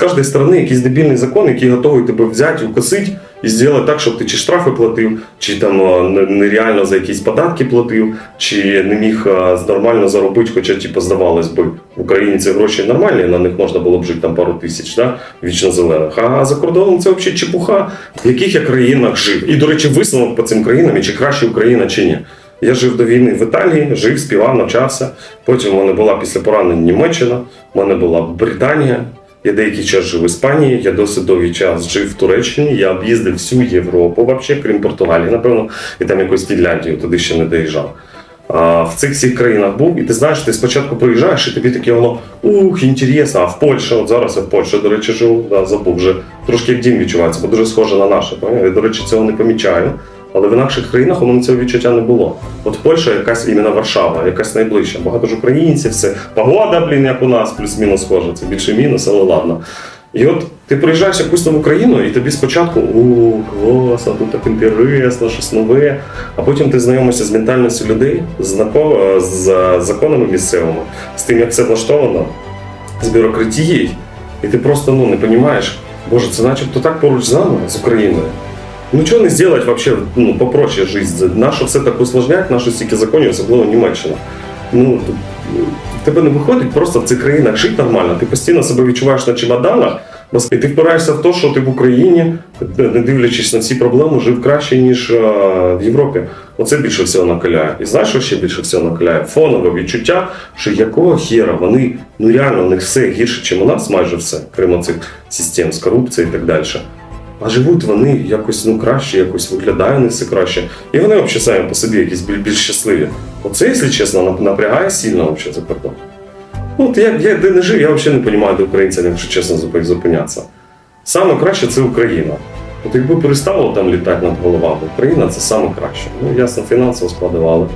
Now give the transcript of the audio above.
Кожної сторони якийсь дебільний закон, який готовий тебе взяти, укосити і зробити так, щоб ти чи штрафи платив, чи там нереально за якісь податки платив, чи не міг нормально заробити, хоча типу, здавалось би, в Україні ці гроші нормальні, на них можна було б жити там пару тисяч, да? вічно зелених. А за кордоном це взагалі чепуха, в яких я країнах жив. І, до речі, висновок по цим країнам, і чи краще Україна, чи ні. Я жив до війни в Італії, жив, співав, навчався. Потім в мене була після поранень Німеччина, в мене була Британія. Я деякий час жив в Іспанії, я досить довгий час жив в Туреччині, я об'їздив всю Європу, вообще, крім Португалії, напевно, і там якусь Фінляндію, туди ще не доїжджав. А, в цих всіх країнах був, і ти знаєш, ти спочатку приїжджаєш, і тобі таке воно ух, інтересно, а в Польщі, от зараз я в Польщі, до речі, живу, да, забув вже трошки як дім відчувається, бо дуже схоже на наше. Я, до речі, цього не помічаю. Але в інакших країнах у мене цього відчуття не було. От Польща якась іменно Варшава, якась найближча. Багато ж українців, все. Погода, блін, як у нас, плюс-мінус схожа. Це більше мінус, але ладно. І от ти приїжджаєш якусь нову країну, і тобі спочатку у клас, а тут так інтересно, щось нове. А потім ти знайомишся з ментальністю людей, знако- з законами місцевими, з тим, як це влаштовано, з бюрократією, і ти просто ну, не розумієш, боже, це начебто так поруч з нами, з Україною. Ну чого не зробити вообще ну, попроще життя? Нащо все так усложнять, нащо стільки законів, особливо Німеччина. Ну, в тебе не виходить просто в цих країнах жити нормально. Ти постійно себе відчуваєш на чемоданах, і ти впираєшся в те, що ти в Україні, не дивлячись на ці проблеми, жив краще, ніж е, в Європі. Оце більше всього накаляє. І знаєш, що ще більше всього накаляє? Фонове відчуття, що якого хера вони, ну реально, у них все гірше, ніж у нас, майже все, крім цих систем з корупцією і так далі. А живуть вони якось ну краще, якось виглядає них все краще. І вони взагалі самі по собі якісь більш, більш щасливі. Оце, якщо чесно, напрягає сильно взагалі за кордон. Ну, я, я де не жив, я взагалі не розумію, де українцям, якщо чесно, зупинятися. Саме краще це Україна. От якби перестало там літати над головами, Україна це саме краще. Ну, ясно, фінансово складували.